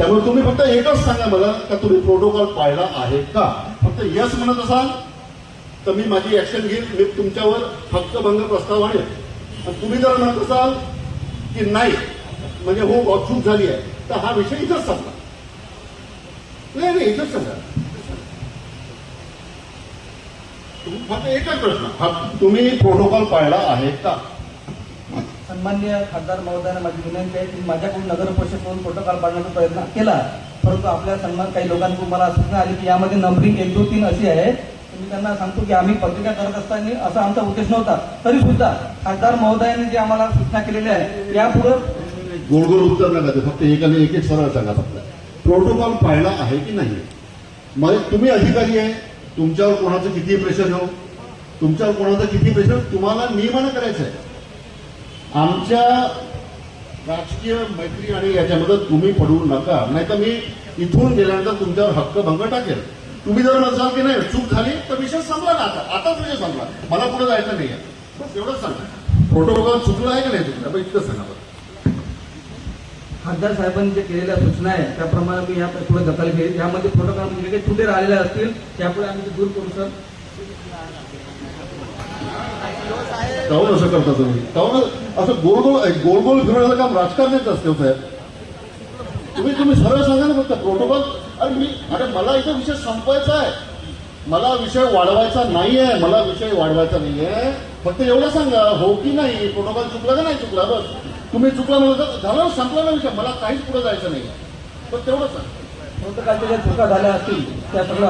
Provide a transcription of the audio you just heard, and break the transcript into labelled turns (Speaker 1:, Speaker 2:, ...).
Speaker 1: त्यामुळे तुम्ही फक्त एकच सांगा मला का तुम्ही प्रोटोकॉल पाळला आहे का? फक्त यस म्हणत असाल तर मी माझी ऍक्शन घेईन. मी तुमच्यावर हक्कभंग प्रस्ताव आणेल आणि तुम्ही जर म्हणत असाल की नाही म्हणजे हो वॉकशूट झाली आहे तर हा विषय इथंच सांगा नाही नाही इथंच सांगा तुम्ही फक्त एकच प्रश्न. फक्त तुम्ही प्रोटोकॉल पाळला आहे का?
Speaker 2: सन्मान्य खासदार महोदयांना माझी विनंती आहे की माझ्याकडून नगर परिषदकडून प्रोटोकॉल पाळण्याचा प्रयत्न केला. परंतु आपल्या सन्मान काही लोकांकडून मला सूचना आली की यामध्ये नंबरिंग एक दोन तीन अशी आहे. मी त्यांना सांगतो की आम्ही पत्रिका करत असताना असा आमचा उद्देश नव्हता. तरी सुद्धा खासदार महोदयांनी जे आम्हाला सूचना केलेल्या आहे यापुढे
Speaker 1: गोडगोड उत्तर नका ते फक्त एकाने एक एक सरळ सांगा फक्त. प्रोटोकॉल पाळला आहे की नाही? मग तुम्ही अधिकारी आहे. तुमच्यावर कोणाचं किती प्रेशर येऊ हो? तुमच्यावर कोणाचं किती प्रेशर तुम्हाला नियमानं करायचं आहे. आमच्या राजकीय मैत्री आणि याच्यामध्ये तुम्ही पडू नका. नाही तर मी इथून गेल्यानंतर तुमच्यावर हक्कभंग टाकेल. तुम्ही जर नसाल की नाही चूक झाली तर विषय संपला ना आता. आताच विषय संपला. मला पुढे जायचं नाही आहे बस एवढंच सांगा प्रोटोकॉल चुकला आहे का नाही चुकला? इतकं सांगा बरं.
Speaker 2: खासदार साहेबांनी जे केलेल्या सूचना आहेत त्याप्रमाणे मी या पुढे दखल घेईल. यामध्ये प्रोटोकॉल म्हणजे काही तुटे राहिलेल्या असतील त्यापुढे आम्ही ते दूर करू सर.
Speaker 1: काहून असं करता तुम्ही? काहून असं गोल गोल गोल गोल फिरवण्याचं काम राजकारणाच असते साहेब. तुम्ही तुम्ही सरळ सांगा ना फक्त प्रोटोकॉल अरे मी अरे मला इथं विषय संपवायचा आहे. मला विषय वाढवायचा नाही आहे मला विषय वाढवायचा नाही आहे फक्त एवढं सांगा हो की नाही? प्रोटोकॉल चुकला का नाही चुकला? बस. तुम्ही चुकला म्हणलं तर झालं ना, संपला ना विषय. मला काहीच पुढे जायचं नाही. पण तेवढं सांगा.
Speaker 2: प्रोटोकॉलच्या ज्या चुका झाल्या असतील. त्या सगळं